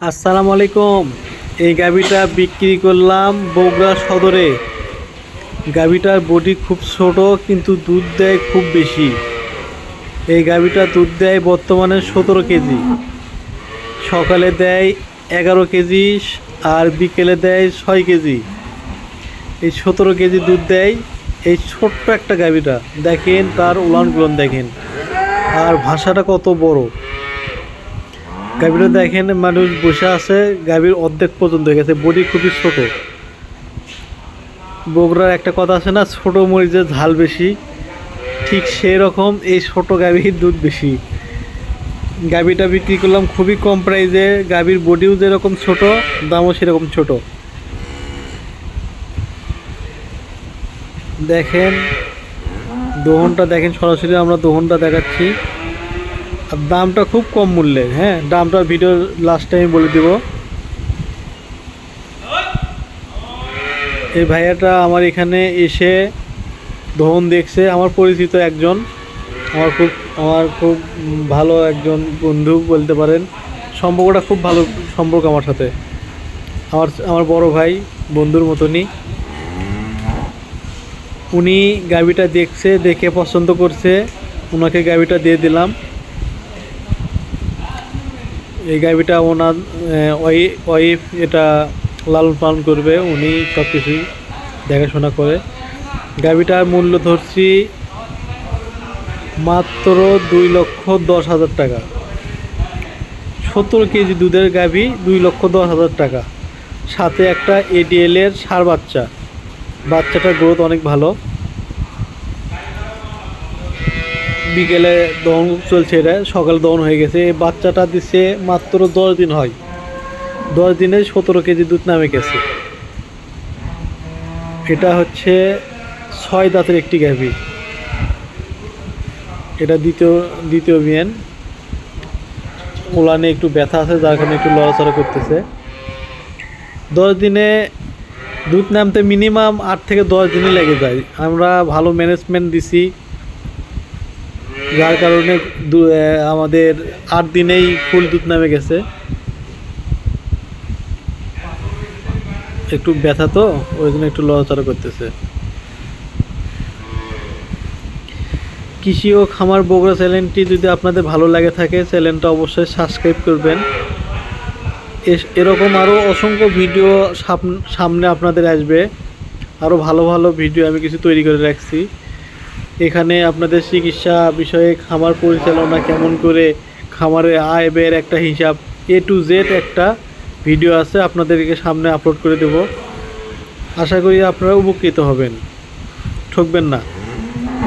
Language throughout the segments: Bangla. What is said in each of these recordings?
আসসালামু আলাইকুম। এই গাভিটা বিক্রি করলাম বগুড়া সদরে। গাভিটার বডি খুব ছোট, কিন্তু দুধ দেয় খুব বেশি। এই গাভিটা দুধ দেয় বর্তমানে সতেরো কেজি। সকালে দেয় এগারো কেজি আর বিকেলে দেয় ছয় কেজি। এই সতেরো কেজি দুধ দেয় এই ছোট্ট একটা গাভিটা। দেখেন তার উলান গুলন দেখেন। আর ভাষাটা কত বড়। গাভীটা দেখেন, মানুষ বসে আছে, গাভীর অর্ধেক পর্যন্ত হয়ে গেছে বডি খুবই ছোট। বগুড়ার একটা কথা আছে না, ছোট মরিচের ঝাল বেশি, ঠিক সেই রকম এই ছোট গাভীর দুধ বেশি। গাভীটা বিক্রি করলাম খুবই কম প্রাইসে গাভীর বডিও যেরকম ছোট, দামও সেরকম ছোট। দেখেন, দোহনটা দেখেন, সরাসরি আমরা দোহনটা দেখাচ্ছি। দামটা খুব কম মূল্যের হ্যাঁ? দামটা ভিডিও লাস্ট টাইম বলে দিব। এই ভাইয়াটা আমার এখানে এসে ধন দেখছে, আমার পরিচিত একজন। আমার খুব আমার খুব ভালো একজন বন্ধু বলতে পারেন। সম্পর্কটা খুব ভালো সম্পর্ক আমার সাথে। আমার আমার বড় ভাই বন্ধুর মতনই। উনি গাবিটা দেখছে, দেখে পছন্দ করছে। ওনাকে গাবিটা দিয়ে দিলাম। এই গাভিটা ওনার ওয়াইফ এটা লালন পালন করবে, উনি সব কিছুই দেখাশোনা করে। গাভিটার মূল্য ধরছি মাত্র দুই লক্ষ দশ হাজার টাকা। সত্তর কেজি দুধের গাভি দুই লক্ষ দশ হাজার টাকা। সাথে একটা এডিএলের সার বাচ্চা। বাচ্চাটার গ্রোথ অনেক ভালো। বিকেলে দহন চলছে এটা, সকাল দহন হয়ে গেছে। এই বাচ্চাটা দিচ্ছে মাত্র দশ দিন হয়। দশ দিনে সতেরো কেজি দুধ নামে গেছে। এটা হচ্ছে ছয় দাঁতের একটি গাভি এটা দ্বিতীয় দ্বিতীয় বিয়ান ওলানে একটু ব্যথা আছে, যার কারণে একটু লড়াচড়া করতেছে। দশ দিনে দুধ নামতে মিনিমাম আট থেকে দশ দিনই লেগে যায়। আমরা ভালো ম্যানেজমেন্ট দিছি। যার কারণে আমাদের আট দিনেই ফুল দুধ নামে গেছে। একটু ব্যথা তো, ওই জন্য একটু লড়াচড়া করতেছে। কৃষি ও খামার বগুড়া চ্যানেলটি যদি আপনাদের ভালো লাগে থাকে, চ্যানেলটা অবশ্যই সাবস্ক্রাইব করবেন। এরকম আরও অসংখ্য ভিডিও সামনে আপনাদের আসবে। আরও ভালো ভালো ভিডিও আমি কিছু তৈরি করে রাখছি। এখানে আপনাদের চিকিৎসা বিষয়ে খামার পরিচালনা কেমন করে খামারের আয় ব্যয়ের একটা হিসাব এ টু জেড একটা ভিডিও আছে, আপনাদেরকে সামনে আপলোড করে দেব। আশা করি আপনারা উপকৃত হবেন। ঠকবেন না।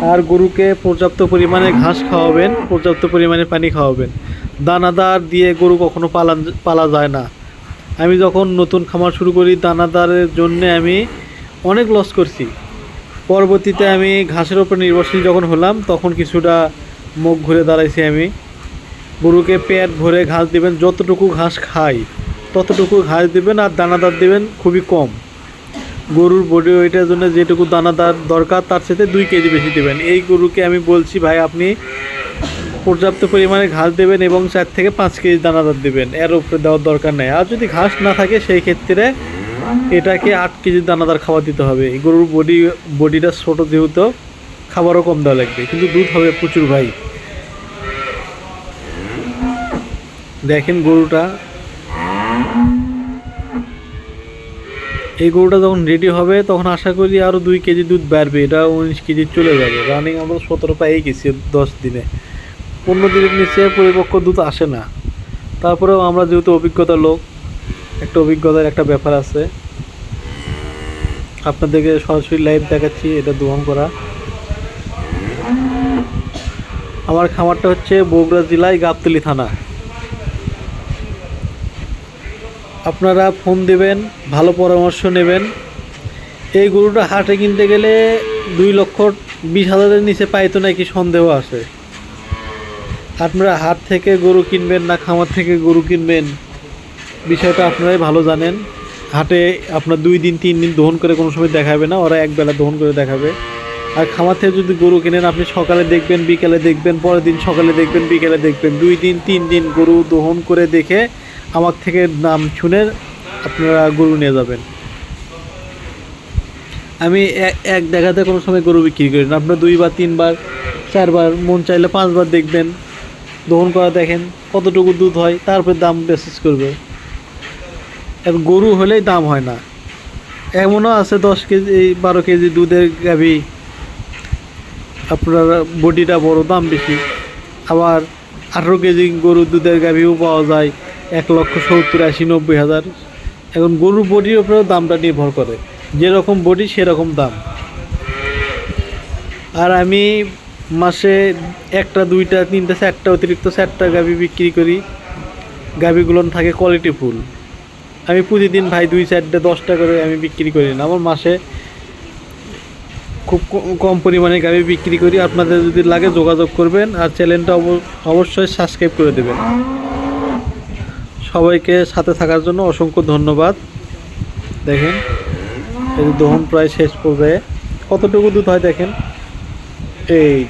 আর গরুকে পর্যাপ্ত পরিমাণে ঘাস খাওয়াবেন, পর্যাপ্ত পরিমাণে পানি খাওয়াবেন। দানাদার দিয়ে গরু কখনো পালান পালা যায় না। আমি যখন নতুন খামার শুরু করি, দানাদারের জন্যে আমি অনেক লস করছি। পরবর্তীতে আমি ঘাসের ওপর নির্ভরশীল যখন হলাম, তখন কিছুটা মুখ ঘুরে দাঁড়াইছি আমি। গরুকে পেট ভরে ঘাস দিবেন, যতটুকু ঘাস খাই, ততটুকু ঘাস দিবেন আর দানাদার দিবেন খুবই কম। গরুর বডি ওয়েটের জন্য যেটুকু দানাদার দরকার, তার সাথে দুই কেজি বেশি দেবেন। এই গরুকে আমি বলছি, ভাই, আপনি পর্যাপ্ত পরিমাণে ঘাস দেবেন এবং চার থেকে পাঁচ কেজি দানাদার দেবেন। এর উপরে দেওয়ার দরকার নেই। আর যদি ঘাস না থাকে, সেই ক্ষেত্রে এটাকে আট কেজি দানাদার খাবার দিতে হবে। গরুর বডি বডিটা ছোটো যেহেতু, খাবারও কম দেওয়া লাগবে। কিন্তু দুধ হবে প্রচুর ভাই। দেখেন গরুটা। এই গরুটা যখন রেডি হবে, তখন আশা করি আরও দুই কেজি দুধ বাড়বে। এটা উনিশ কেজি চলে যাবে। রানিং আমরা সতেরো পাই গেছি দশ দিনে। পনেরো দিনের নিচে পরিপক্ক দুধ আসে না। তারপরেও আমরা যেহেতু অভিজ্ঞতা লোক একটা অভিজ্ঞতার একটা ব্যাপার আছে। আপনাদেরকে সরাসরি লাইভ দেখাচ্ছি, এটা দোহন করা। আমার খামারটা হচ্ছে বগুড়া জেলায় গাবতলি থানা। আপনারা ফোন দেবেন, ভালো পরামর্শ নেবেন। এই গরুটা হাটে কিনতে গেলে দুই লক্ষ বিশ হাজারের নিচে পাইতো নাকি সন্দেহ আছে। আপনারা হাট থেকে গরু কিনবেন না খামার থেকে গরু কিনবেন? বিষয়টা আপনারাই ভালো জানেন। হাটে আপনার দুই দিন, তিন দিন দহন করে কোনো সময় দেখাবে না, ওরা একবেলা দহন করে দেখাবে। আর খামার থেকে যদি গরু কেনেন, আপনি সকালে দেখবেন, বিকেলে দেখবেন, পরের দিন সকালে দেখবেন, বিকেলে দেখবেন। দুই দিন, তিন দিন গরু দহন করে দেখে আমার থেকে নাম শুনে আপনারা গরু নিয়ে যাবেন। আমি এক দেখাতে কোনো সময় গরু বিক্রি করি না। আপনার দুইবার, তিনবার, চারবার, মন চাইলে পাঁচবার দেখবেন, দহন করা দেখেন কতটুকু দুধ হয়, তারপর দাম বেসিস করবে। এখন গরু হলেই দাম হয় না। এমনও আছে দশ কেজি বারো কেজি দুধের গাভি। আপনার বডিটা বড়, দাম বেশি। আবার আঠেরো কেজি গরুর দুধের গাভিও পাওয়া যায় এক লক্ষ সত্তর আশি নব্বই হাজার। এখন গরুর বডির উপরেও দামটা নির্ভর করে। যেরকম বডি, সেরকম দাম। আর আমি মাসে একটা, দুইটা, তিনটা, চারটা অতিরিক্ত চারটা গাভি বিক্রি করি। গাভিগুলো থাকে কোয়ালিটি ফুল আমি প্রতিদিন ভাই দুই চারটে, দশটা করে আমি বিক্রি করি না। আমার মাসে খুব কম পরিমাণে গাভি বিক্রি করি। আপনাদের যদি লাগে যোগাযোগ করবেন আর চ্যানেলটা অব- অবশ্যই সাবস্ক্রাইব করে দেবেন। সবাইকে সাথে থাকার জন্য অসংখ্য ধন্যবাদ। দেখেন, এই দহন প্রায় শেষ পর্যায়ে। কতটুকু দুধ হয় দেখেন? এই